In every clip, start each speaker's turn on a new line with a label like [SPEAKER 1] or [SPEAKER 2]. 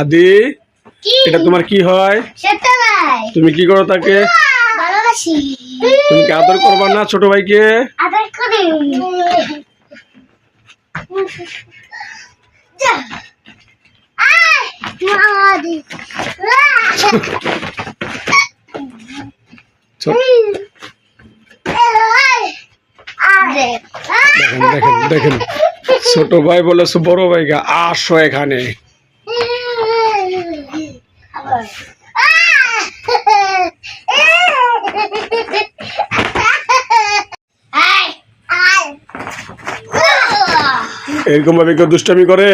[SPEAKER 1] আদি এটা তোমার কি হয়? তুমি কি করো তাকে? তুমি কি আদর করবা না ছোট ভাইকে? দেখেন দেখেন। ছোট ভাই বলে সে বড় ভাইকে আসো এখানে। এরকম ভাবে কেউ দুষ্টামি করে?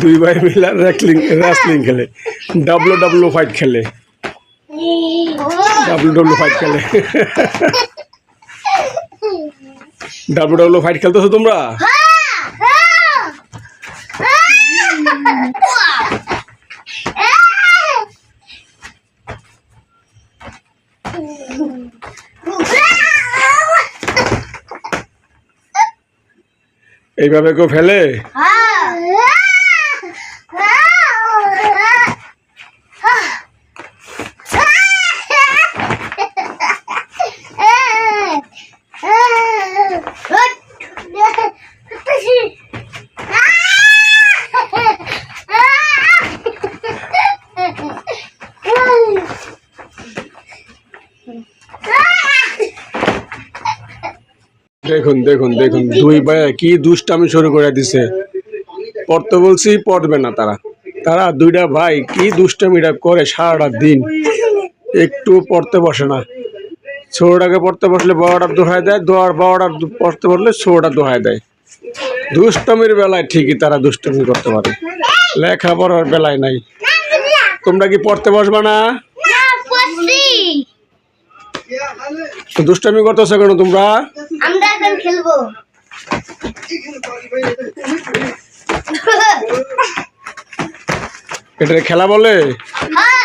[SPEAKER 1] দুই ভাই মিলে রেসলিং খেলে। ডাব্লু ডাব্লু ফাইট খেলে। ডাব্লু ডাব্লু ফাইট খেলে। ডাব্লু ডাব্লু ফাইট খেলতেছো তোমরা? এইভাবে কেউ ফেলে? দেখুন দেখুন দেখুন। দুই ভাই কি দুষ্টামি শুরু করে দিছে। পড়তে বলছি পড়বে না তারা। তারা দুইটা ভাই কি দুষ্টামিটা করে সারাটা দিন। একটু পড়তে বসে না। ছোটটাকে পড়তে বসলে বড়টা দোহায় দেয় দোয়ার বড়টা পড়তে বসলে ছোটটা দোহায় দেয়। দুষ্টমির বেলায় ঠিকই তারা দুষ্টমি করতে পারে। লেখাপড়ার বেলায় নাই। তোমরা কি পড়তে বসবা না? দুষ্টামি করতেছো কেন তোমরা?
[SPEAKER 2] আমরা খেলব।
[SPEAKER 1] এটা খেলা বলে?
[SPEAKER 2] হ্যাঁ।